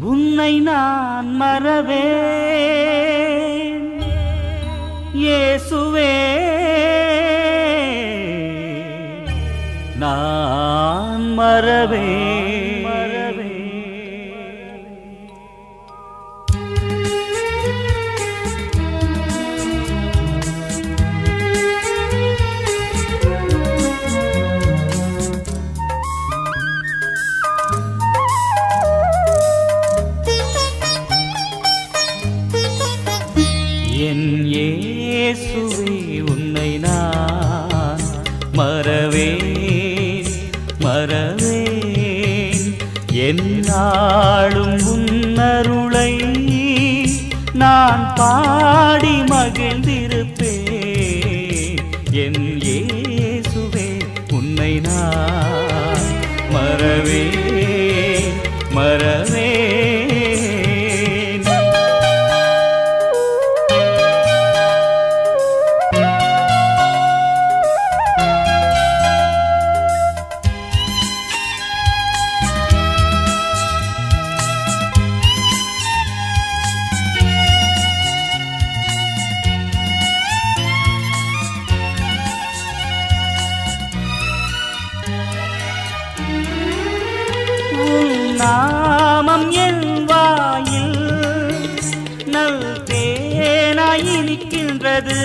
உன்னை நான் மறவே இயேசுவே. நான் மறவேன். நான் பாடி மகிழ்ந்திருப்பேன். என் ஏசுவே உன்னை நான் மறவே நாமம் என் வாயில் நல் தேனாயிருக்கின்றது.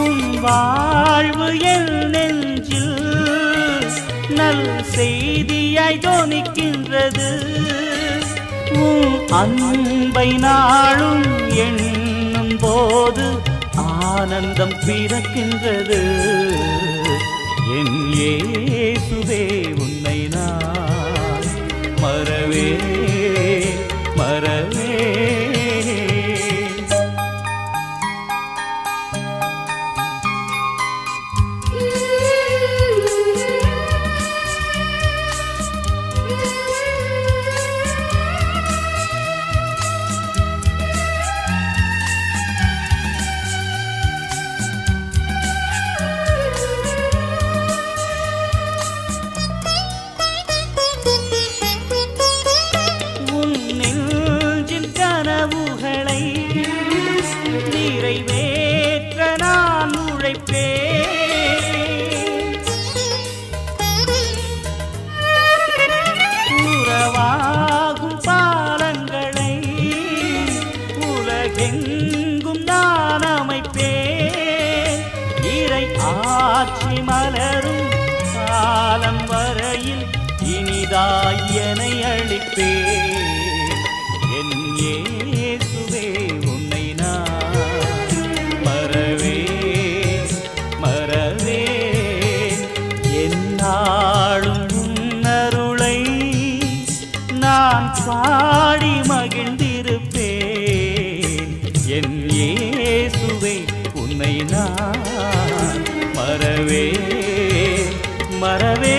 உன் வாழ்வு என் நெஞ்சில் நல் செய்தியாய் தோணிக்கின்றது உன் அன்பை நாளும் எண்ணும் போது ஆனந்தம் பிறக்கின்றது. என் ஏசுவே உன்னை நான் மறவே எங்கும் நான் அமைப்பேன். இறை ஆட்சி மலரும் காலம் வரையில் இனிதாயனை என் இயேசுவே உன்னை நான் மறவே மறவே